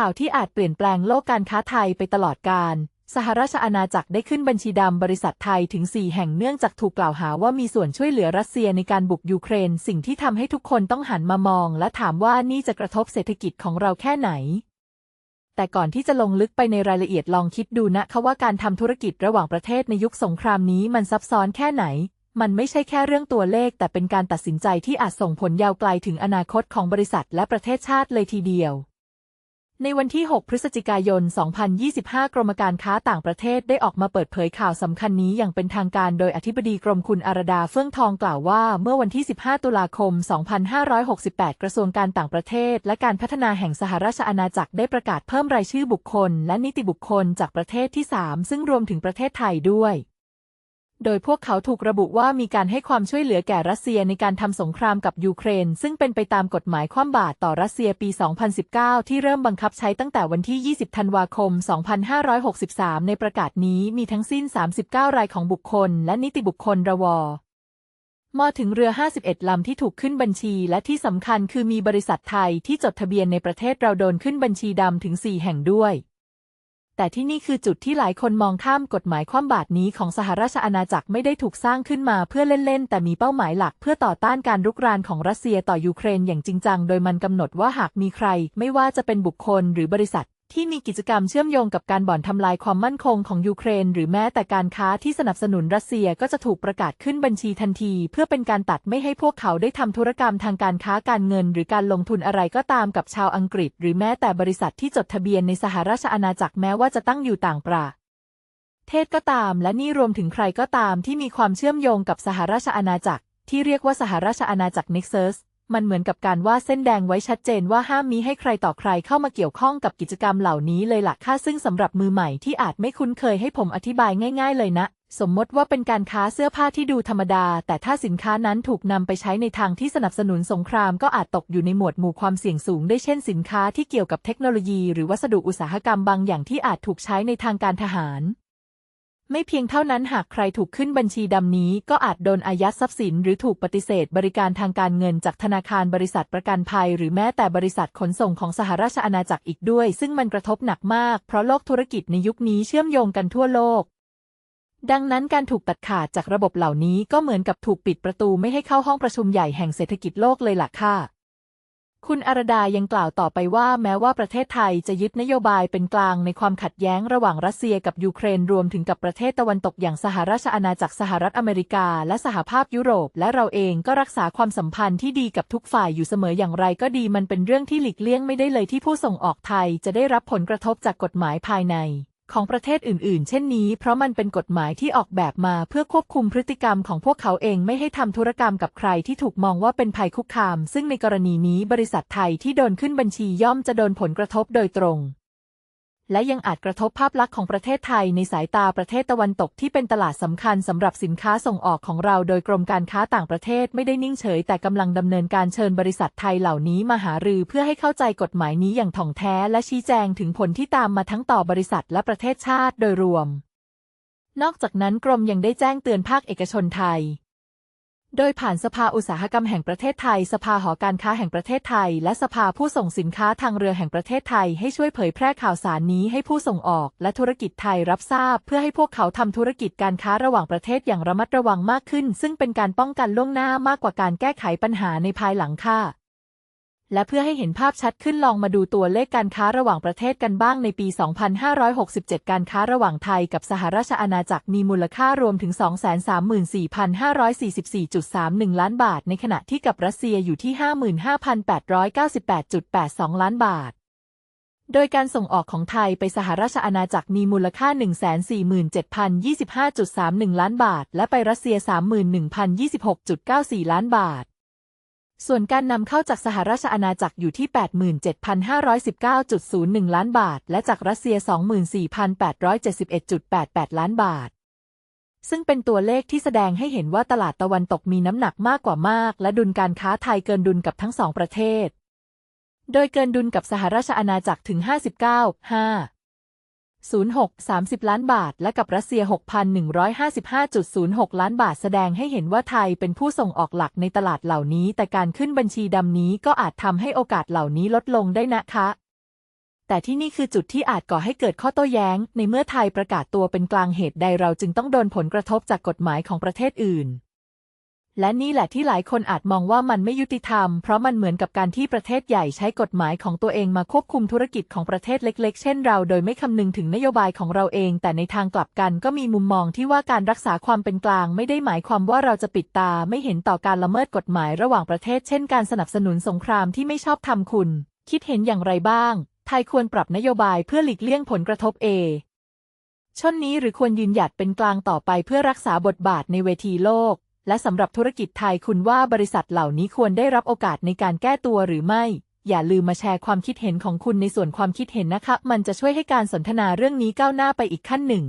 ข่าวที่อาจเปลี่ยนแปลงโลกการค้าไทยไปตลอดกาลสหราชอาณาจักรได้ขึ้นบัญชีดำบริษัทไทยถึง 4 แห่งเนื่องจากถูกกล่าวหาว่ามีส่วนช่วยเหลือรัสเซียในการบุกยูเครน สิ่งที่ทำให้ทุกคนต้องหันมามอง และถามว่านี่จะกระทบเศรษฐกิจของเราแค่ไหนแต่ก่อนที่จะลงลึกไปในรายละเอียดลองคิดดูนะคะว่าการทำธุรกิจระหว่างประเทศในยุคสงครามนี้มันซับซ้อนแค่ไหน มันไม่ใช่แค่เรื่องตัวเลข แต่เป็นการตัดสินใจที่อาจส่งผลยาวไกลถึงอนาคตของบริษัทและประเทศชาติเลยทีเดียว ในวันที่ 6 พฤศจิกายน 2025 กรมการค้าต่างประเทศได้ออกมาเปิดเผยข่าวสำคัญนี้อย่างเป็นทางการโดยอธิบดีกรมคุณอารดาเฟื่องทองกล่าวว่า เมื่อวันที่ 15 ตุลาคม 2568 กระทรวงการต่างประเทศ และการพัฒนาแห่งสหราชอาณาจักรได้ประกาศเพิ่มรายชื่อบุคคล และนิติบุคคลจากประเทศที่ 3 ซึ่งรวมถึงประเทศไทยด้วย โดยพวกเขาถูกระบุว่ามีการให้ความช่วยเหลือแก่รัสเซียในการทำสงครามกับยูเครน ซึ่งเป็นไปตามกฎหมายคว่ำบาตรต่อรัสเซียปี 2019 ที่เริ่มบังคับใช้ตั้งแต่วันที่ 20 ธันวาคม 2563 ในประกาศนี้มีทั้งสิ้น 39 รายของบุคคล และนิติบุคคลระวมอถึงเรือ 51 ลำที่ถูกขึ้นบัญชี และที่สำคัญคือมีบริษัทไทยที่จดทะเบียนในประเทศเราโดนขึ้นบัญชีดำถึง 4 แห่งด้วย แต่ที่นี่คือจุดที่หลายคนมองข้ามกฎหมายคว่ำบาตรนี้ของสหราชอาณาจักรไม่ได้ถูกสร้างขึ้นมาเพื่อเล่น ๆ แต่มีเป้าหมายหลักเพื่อต่อต้านการรุกรานของรัสเซียต่อยูเครนอย่างจริงจัง โดยมันกำหนดว่าหากมีใคร ไม่ว่าจะเป็นบุคคลหรือบริษัท ที่มีกิจกรรมเชื่อมโยงกับการบ่อนทำลายความมั่นคงของยูเครน หรือแม้แต่การค้าที่สนับสนุนรัสเซียก็จะถูกประกาศขึ้นบัญชีทันที เพื่อเป็นการตัดไม่ให้พวกเขาได้ทำธุรกรรมทางการค้าการเงิน หรือการลงทุนอะไรก็ตามกับชาวอังกฤษ หรือแม้แต่บริษัทที่จดทะเบียนในสหราชอาณาจักรแม้ว่าจะตั้งอยู่ต่างประเทศก็ตาม และนี่รวมถึงใครก็ตามที่มีความเชื่อมโยงกับสหราชอาณาจักร ที่เรียกว่าสหราชอาณาจักร Nexus มันเหมือนกับการวาดเส้นแดงไว้ชัดเจนว่าห้ามมีให้ใครต่อใครเข้ามาเกี่ยวข้องกับกิจกรรมเหล่านี้เลยล่ะค่ะซึ่งสำหรับมือใหม่ที่อาจไม่คุ้นเคยให้ผมอธิบายง่าย ๆ เลยนะ สมมติว่าเป็นการค้าเสื้อผ้าที่ดูธรรมดา แต่ถ้าสินค้านั้นถูกนำไปใช้ในทางที่สนับสนุนสงครามก็อาจตกอยู่ในหมวดหมู่ความเสี่ยงสูงได้เช่นสินค้าที่เกี่ยวกับเทคโนโลยี หรือวัสดุอุตสาหกรรมบางอย่างที่อาจถูกใช้ในทางการทหาร ไม่เพียงเท่านั้นหากใครถูกขึ้นบัญชีดำนี้ ก็อาจโดนอายัดทรัพย์สิน หรือถูกปฏิเสธ บริการทางการเงินจากธนาคารบริษัทประกันภัย หรือแม้แต่บริษัทขนส่งของสหราชอาณาจักรอีกด้วย ซึ่งมันกระทบหนักมาก เพราะโลกธุรกิจในยุคนี้เชื่อมโยงกันทั่วโลก ดังนั้นการถูกตัดขาดจากระบบเหล่านี้ก็เหมือนกับถูกปิดประตูไม่ให้เข้าห้องประชุมใหญ่แห่งเศรษฐกิจโลกเลยล่ะค่ะ คุณอารดายังกล่าวต่อไปว่าแม้ว่าประเทศไทยจะยึดนโยบายเป็นกลางในความขัดแย้งระหว่างรัสเซียกับยูเครนรวมถึงกับประเทศตะวันตกอย่างสหราชอาณาจักรสหรัฐอเมริกา และสหภาพยุโรป และเราเองก็รักษาความสัมพันธ์ที่ดีกับทุกฝ่ายอยู่เสมออย่างไรก็ดีมันเป็นเรื่องที่หลีกเลี่ยงไม่ได้เลยที่ผู้ส่งออกไทยจะได้รับผลกระทบจากกฎหมายภายใน ของประเทศอื่นๆ เช่นนี้ เพราะมันเป็นกฎหมายที่ออกแบบมาเพื่อควบคุมพฤติกรรมของพวกเขาเองไม่ให้ทำธุรกรรมกับใครที่ถูกมองว่าเป็นภัยคุกคาม ซึ่งในกรณีนี้บริษัทไทยที่โดนขึ้นบัญชีย่อมจะโดนผลกระทบโดยตรง และยังอาจกระทบภาพลักษณ์ของประเทศไทยในสายตาประเทศตะวันตกที่เป็นตลาดสำคัญสำหรับสินค้าส่งออกของเรา โดยกรมการค้าต่างประเทศไม่ได้นิ่งเฉย แต่กำลังดำเนินการเชิญบริษัทไทยเหล่านี้มาหารือเพื่อให้เข้าใจกฎหมายนี้อย่างถ่องแท้และชี้แจงถึงผลที่ตามมาทั้งต่อบริษัทและประเทศชาติโดยรวม นอกจากนั้นกรมยังได้แจ้งเตือนภาคเอกชนไทย โดยผ่านสภาอุตสาหกรรมแห่งประเทศไทย สภาหอการค้าแห่งประเทศไทย และสภาผู้ส่งสินค้าทางเรือแห่งประเทศไทย ให้ช่วยเผยแพร่ข่าวสารนี้ให้ผู้ส่งออก และธุรกิจไทยรับทราบ เพื่อให้พวกเขาทำธุรกิจการค้าระหว่างประเทศอย่างระมัดระวังมากขึ้น ซึ่งเป็นการป้องกันล่วงหน้ามากกว่าการแก้ไขปัญหาในภายหลังค่ะ และเพื่อให้เห็นภาพชัดขึ้นลองมาดูตัวเลขการค้าระหว่างประเทศกันบ้างในปี 2567 การค้าระหว่างไทยกับสหราชอาณาจักรมีมูลค่ารวมถึง 234,544.31 ล้านบาท ในขณะที่กับรัสเซียอยู่ที่ 55,898.82 ล้านบาทโดยการส่งออกของไทยไปสหราชอาณาจักรมีมูลค่า 147,025.31 ล้านบาท และไปรัสเซีย 31,026.94 ล้านบาท ส่วนการนำเข้าจากสหราชอาณาจักรอยู่ที่ 87,519.01 ล้านบาท และจากรัสเซีย 24,871.88 ล้านบาท ซึ่งเป็นตัวเลขที่แสดงให้เห็นว่าตลาดตะวันตกมีน้ำหนักมากกว่ามาก และดุลการค้าไทยเกินดุลกับทั้งสองประเทศ โดยเกินดุลกับสหราชอาณาจักรถึง 59 5 06 30 ล้านบาท และกับรัสเซีย 6,155.06 ล้านบาทแสดงให้เห็นว่าไทยเป็นผู้ส่งออกหลักในตลาดเหล่านี้ แต่การขึ้นบัญชีดำนี้ก็อาจทำให้โอกาสเหล่านี้ลดลงได้นะคะ แต่ที่นี่คือจุดที่อาจก่อให้เกิดข้อโต้แย้ง ในเมื่อไทยประกาศตัวเป็นกลางเหตุใดเราจึงต้องโดนผลกระทบจากกฎหมายของประเทศอื่น และนี่แหละที่หลายคนอาจมองว่ามันไม่ยุติธรรม เพราะมันเหมือนกับการที่ประเทศใหญ่ใช้กฎหมายของตัวเองมาควบคุมธุรกิจของประเทศเล็ก ๆ เช่นเราโดยไม่คำนึงถึงนโยบายของเราเอง แต่ในทางกลับกันก็มีมุมมองที่ว่าการรักษาความเป็นกลาง ไม่ได้หมายความว่าเราจะปิดตาไม่เห็นต่อการละเมิดกฎหมายระหว่างประเทศ เช่น การสนับสนุนสงครามที่ไม่ชอบธรรมคุณ คิดเห็นอย่างไรบ้าง ไทยควรปรับนโยบายเพื่อหลีกเลี่ยงผลกระทบเอชนนี้หรือควรยืนหยัดเป็นกลางต่อไปเพื่อรักษาบทบาทในเวทีโลก และสำหรับธุรกิจไทยคุณว่าบริษัทเหล่านี้ควรได้รับโอกาสในการแก้ตัวหรือไม่ อย่าลืมมาแชร์ความคิดเห็นของคุณในส่วนความคิดเห็นนะคะ มันจะช่วยให้การสนทนาเรื่องนี้ก้าวหน้าไปอีกขั้นหนึ่ง